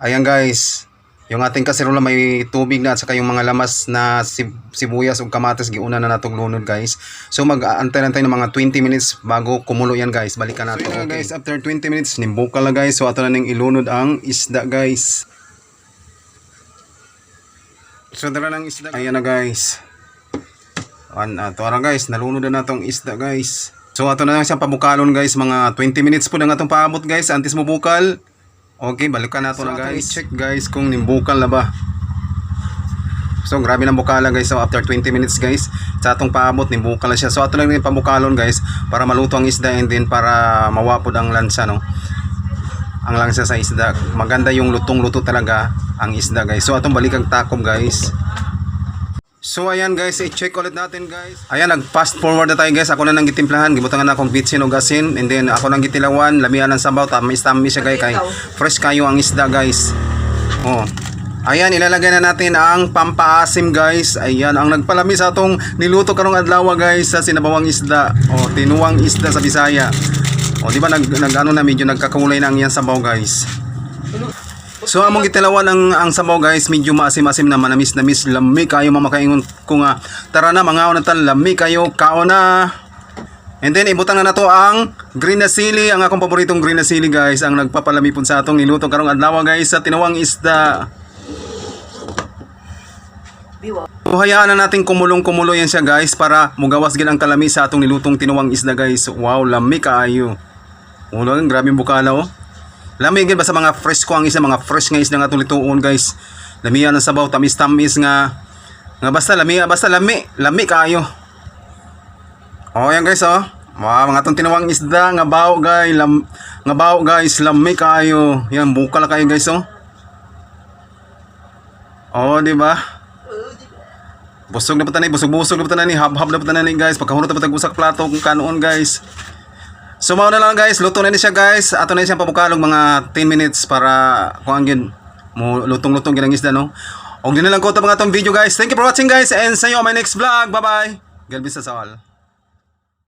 Ayan guys, yung ating kaserola may tubig na at saka yung mga lamas na sib- sibuyas o kamatis giuna na natong lunod guys. So tayo ng mga 20 minutes bago kumulo yan guys. Balikan natin. So, guys, after 20 minutes, nimbukal na guys. So ato na ning ilunod ang isda guys. So dala ng isda. Ayan na guys. An ato ara guys, nalunod na natong isda guys. So ato na lang siyang pabukalon guys, mga 20 minutes po na nga itong paabot guys, antes mo bukal. Okay, balikan nato na guys. check guys kung nimbukal na ba. So grabe ng bukala guys. So after 20 minutes guys, sa atong paabot nimbukal na siya. So ato lang yung pabukalon guys para maluto ang isda and then para mawapod ang lansa no. Ang lansa sa isda. Maganda yung lutong-luto talaga ang isda guys. So atong balikang takom guys. So ayan guys, i-check ulit natin guys. Ayan, nag-fast forward na tayo guys. Ako na nang gitimplahan, gibutangan na akong bitsin o gasin. And then ako nang gitilawan, lamian ng sabaw, tamis-tamis siya guys. Kay fresh kayo ang isda guys. Oh. Ayan, ilalagay na natin ang pampaasim guys. Ayan, ang nagpalami sa atong niluto karong adlaw guys sa sinabawang isda. Oh, tinuwang isda sa Bisaya. Oh, di ba nag, nag ano na medyo nagkakulay na ang yan sabaw guys. So among gitilawan ang ang sabaw guys, medyo maasim-asim na manamis na miss lami kayo mamakaingon ko nga tara na mga na tan lami kayo kao na. And then ibutang na nato ang green na sili, ang akong paboritong green na sili guys, ang nagpapalami pud sa atong niluto karong adlaw guys sa tinawang isda. So hayaan na natin kumulong-kumulo yan siya guys para mugawas gid ang kalami sa atong nilutong tinuwang isda guys. Wow, lami kaayo. Ulo, grabe bukala oh. Lami gid basta mga fresh ko ang isa mga fresh nga isda nga lituon guys. Lami ang sabaw tamis-tamis nga nga basta lami basta lami lami kaayo. Oh yan guys oh. Wow, mga itong tinawang isda nga bao guys, lam, nga bao guys, lami kaayo. Yan bukal kayo guys oh. Oh, di ba? Busog na pa tanay, busog-busog na pa tanay, hab-hab na pa tanay guys. Pagkahunot na pa tag usak plato kung kanoon guys. So mao lang guys, luto na ni siya guys. Ato na siyang pabukalog mga 10 minutes para kung ang yun, mo lutong-lutong ginang isda no. Og din na lang ko ta mga tong video guys. Thank you for watching guys and see you on my next vlog. Bye bye. God bless us all.